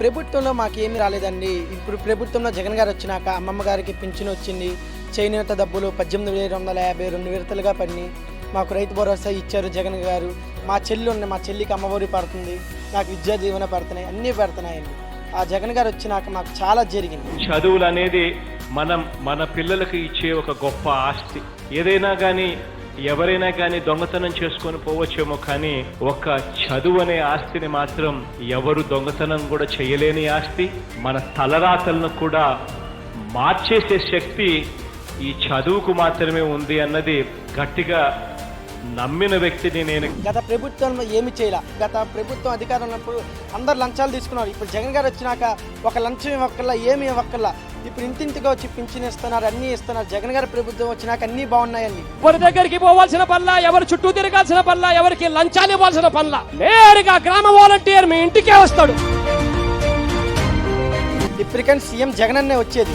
ప్రభుత్వంలో మాకేమీ రాలేదండి. ఇప్పుడు ప్రభుత్వంలో జగన్ గారు వచ్చినాక అమ్మమ్మ గారికి పింఛను వచ్చింది. చేనేత డబ్బులు పద్దెనిమిది వేల వందల యాభై రెండు విడతలుగా పడి మాకు రైతు భరోసా ఇచ్చారు జగన్ గారు. మా చెల్లి ఉన్న మా చెల్లికి అమ్మఒడి పడుతుంది. నాకు విద్యా దీవెన పడుతున్నాయి అన్నీ పడుతున్నాయండి. ఆ జగన్ గారు వచ్చినాక మాకు చాలా జరిగింది. చదువులు అనేది మనం మన పిల్లలకు ఇచ్చే ఒక గొప్ప ఆస్తి. ఏదైనా కానీ ఎవరైనా కానీ దొంగతనం చేసుకొని పోవచ్చేమో కానీ ఒక చదువు అనే ఆస్తిని మాత్రం ఎవరు దొంగతనం కూడా చేయలేని ఆస్తి. మన తలరాతలను కూడా మార్చేసే శక్తి ఈ చదువుకు మాత్రమే ఉంది అన్నది గట్టిగా నమ్మిన వ్యక్తిని నేను గత ప్రభుత్వంలో ఏమి చేయాల. గత ప్రభుత్వం అధికారం ఉన్నప్పుడు అందరు లంచాలు తీసుకున్నారు. ఇప్పుడు జగన్ గారు వచ్చినాక ఒక లంచం ఇవ్వక్కల్లా ఏమి ఇవ్వక్కల్లా ఇప్పుడు ఇంటింటిగా వచ్చి పింఛన్ ఇస్తున్నారు అన్నీ ఇస్తున్నారు. జగన్ గారి ప్రభుత్వం వచ్చినాక అన్నీ బాగున్నాయండి. ఎవరి దగ్గరికి పోవాల్సిన పనుల ఎవరి చుట్టూ తిరగాల్సిన పనుల ఎవరికి లంచాలు ఇవ్వాల్సిన పనుల? నేరుగా గ్రామ వాలంటీర్ మీ ఇంటికే వస్తాడు. ఇప్పటికని సీఎం జగన్ అన్నే వచ్చేది.